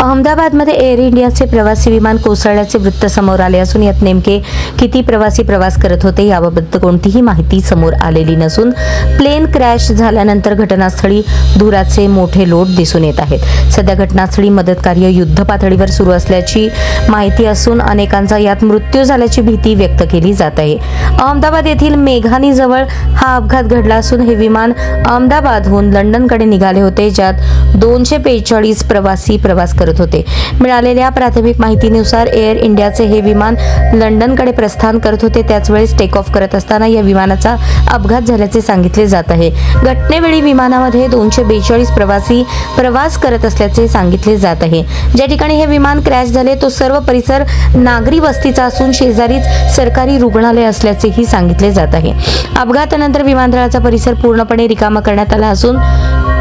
अहमदाबादमध्ये एअर इंडियाचे प्रवासी विमान कोसळल्याचे वृत्त समोर आले असून यात नेमके किती प्रवासी प्रवास करत होते याबाबत कोणतीही माहिती समोर आलेली नसून प्लेन क्रॅश झाल्यानंतर घटनास्थळी धुराचे मोठे लोट दिसून येत आहेत. सध्या घटनास्थळी मदत कार्य युद्ध पातळीवर सुरू असल्याची माहिती असून अनेकांचा यात मृत्यू झाल्याची भीती व्यक्त केली जात आहे. अहमदाबाद येथील मेघानी जवळ हा अपघात घडला असून हे विमान अहमदाबादहून लंडनकडे निघाले होते ज्यात दोनशे बेचाळीस प्रवासी प्रवास करत होते. मिळालेल्या प्राथमिक माहितीनुसार एअर इंडियाचे हे विमान लंडनकडे प्रस्थान करत होते. त्याच वेळेस टेक ऑफ करत असताना या विमानाचा अपघात झाल्याचे सांगितले जात आहे. घटनेवेळी विमानामध्ये दोनशे बेचाळीस प्रवासी प्रवास करत असल्याचे सांगितले जात आहे. ज्या ठिकाणी हे विमान क्रॅश झाले तो सर्व परिसर नागरी वस्तीचा असून शेजारीच सरकारी रुग्णालय असल्याचेही सांगितले जात आहे. अपघातानंतर विमानतळाचा परिसर पूर्णपणे रिकामा करण्यात आला असून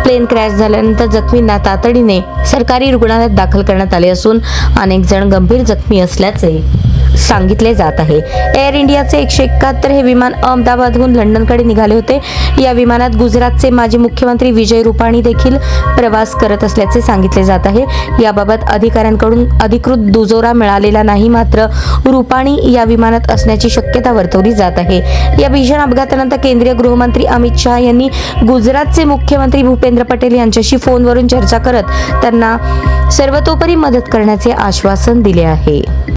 प्लेन क्रॅश झाल्यानंतर जखमींना तातडीने सरकारी रुग्णालयात दाखल करण्यात आले असून अनेक जण गंभीर जखमी असल्याचे सांगितले जात आहे. एअर इंडियाचे एकशे एकाहत्तर हे विमान अहमदाबादहून लंडनकडे निघाले होते. या विमानात गुजरातचे माजी मुख्यमंत्री विजय रुपाणी देखील प्रवास करत असल्याचे सांगितले जात आहे. याबाबत अधिकाऱ्यांकडून अधिकृत दुजोरा मिळालेला नाही मात्र रुपाणी या विमानात असण्याची शक्यता वर्तवली जात आहे. या भीषण अपघातानंतर केंद्रीय गृहमंत्री अमित शहा यांनी गुजरातचे मुख्यमंत्री भूपेंद्र पटेल यांच्याशी फोनवरून चर्चा करत त्यांना सर्वतोपरी मदत करण्याचे आश्वासन दिले आहे.